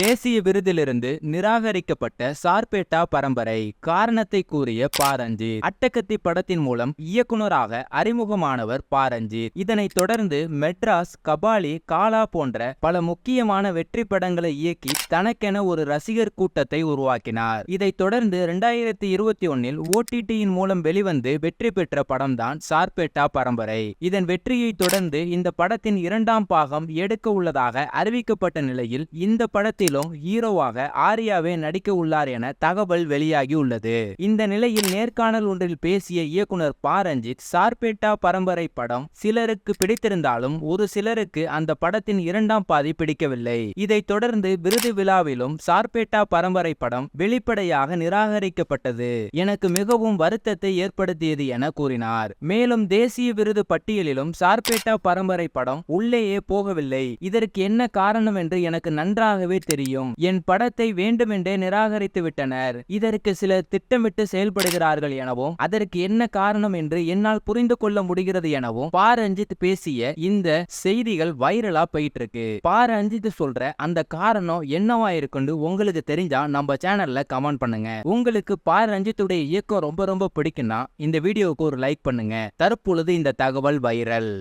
தேசிய விருதிலிருந்து நிராகரிக்கப்பட்ட சார்பேட்டா பரம்பரை காரணத்தை கூறிய பாரஞ்சித் அட்டகத்தி படத்தின் மூலம் இயக்குனராக அறிமுகமானவர் பாரஞ்சித். இதனைத் தொடர்ந்து மெட்ராஸ் கபாலி காலா போன்ற பல முக்கியமான வெற்றி படங்களை இயக்கி தனக்கென ஒரு ரசிகர் கூட்டத்தை உருவாக்கினார். இதைத் தொடர்ந்து இரண்டாயிரத்தி இருபத்தி ஒன்னில் ஓடிடியின் மூலம் வெளிவந்து வெற்றி பெற்ற படம்தான் சார்பேட்டா பரம்பரை. இதன் வெற்றியை தொடர்ந்து இந்த படத்தின் இரண்டாம் பாகம் எடுக்க உள்ளதாக அறிவிக்கப்பட்ட நிலையில் இந்த படத்திலும் ஹீரோவாக ஆர்யாவே நடிக்க உள்ளார் என தகவல் வெளியாகி உள்ளது. இந்த நிலையில் நேர்காணல் ஒன்றில் பேசிய இயக்குனர் ப ரஞ்சித் சார்பேட்டா பரம்பரை படம் சிலருக்கு பிடித்திருந்தாலும் ஒரு சிலருக்கு அந்த படத்தின் இரண்டாம் பாதி பிடிக்கவில்லை. இதைத் தொடர்ந்து விருது விழாவிலும் சார்பேட்டா பரம்பரை படம் வெளிப்படையாக நிராகரிக்கப்பட்டது. எனக்கு மிகவும் வருத்தத்தை ஏற்படுத்தியது என கூறினார். மேலும் தேசிய விருது பட்டியலிலும் சார்பேட்டா பரம்பரை படம் உள்ளேயே போகவில்லை. இதற்கு என்ன காரணம் என்று எனக்கு நன்றாகவே தெரியும். என் படத்தை வேண்டுமென்றே நிராகரித்து விட்டனர். இதற்கு சிலர் திட்டமிட்டு செயல்படுகிறார்கள் எனவும் அதற்கு என்ன காரணம் என்று என்னால் புரிந்து கொள்ள முடிகிறது எனவும் பா ரஞ்சித் பேசிய இந்த செய்திகள் வைரலா போயிட்டு இருக்கு பா ரஞ்சித் சொல்ற அந்த காரணம் என்னவா இருக்குன்னு உங்களுக்கு தெரிஞ்சா நம்ம சேனல்ல கமெண்ட் பண்ணுங்க. உங்களுக்கு பா ரஞ்சித்துடைய இயக்கம் ரொம்ப ரொம்ப பிடிக்கும்னா இந்த வீடியோவுக்கு ஒரு லைக் பண்ணுங்க. தற்பொழுது இந்த தகவல் வைரல்.